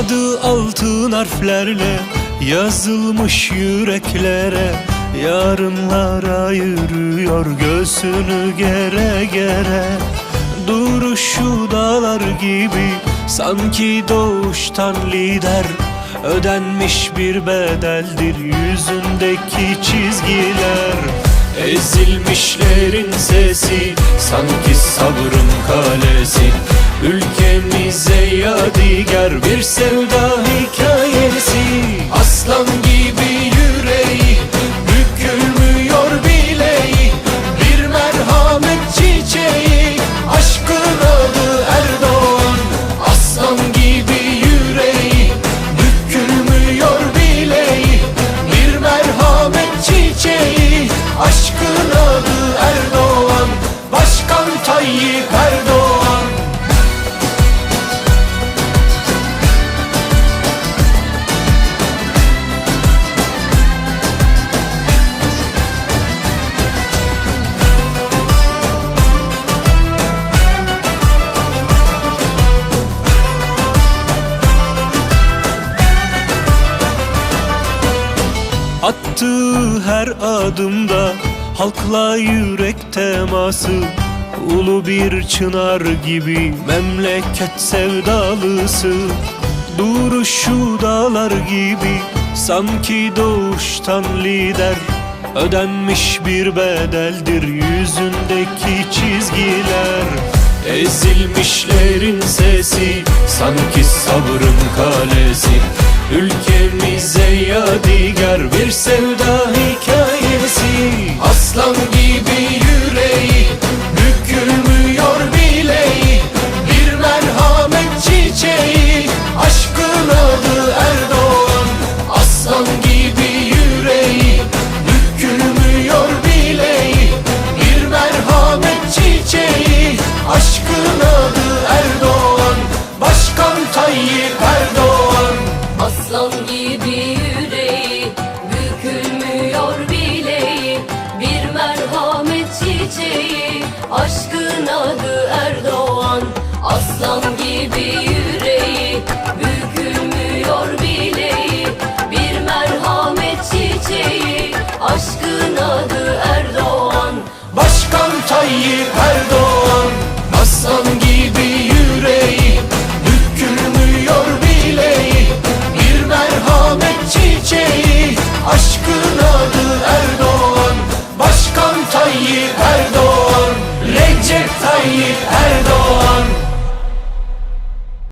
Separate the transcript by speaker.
Speaker 1: Adı altın harflerle yazılmış yüreklere Yarınlar ayırıyor göğsünü gere gere. Duruşu dağlar gibi sanki doğuştan lider Ödenmiş bir bedeldir yüzündeki çizgiler Ezilmişlerin sesi sanki sabrın kalesi. Ülkemize yadigar bir sevda hikayesi. Aslan gibi Tayyip Erdoğan Attığı her adımda halkla yürek teması Ulu bir çınar gibi memleket sevdalısı. Duruşu dağlar gibi sanki doğuştan lider Ödenmiş bir bedeldir yüzündeki çizgiler. Ezilmişlerin sesi sanki sabrın kalesi. Ülkemize Tayyip Erdoğan Aslan gibi yüreği Bükülmüyor bileği. Bir merhamet çiçeği Aşkın adı Erdoğan. Aslan gibi yüreği Bükülmüyor bileği. Bir merhamet çiçeği Aşkın adı Erdoğan. Başkan Tayyip Erdoğan
Speaker 2: Aslan Hakkın adı Erdoğan Başkan Tayyip Erdoğan
Speaker 1: Recep Tayyip Erdoğan.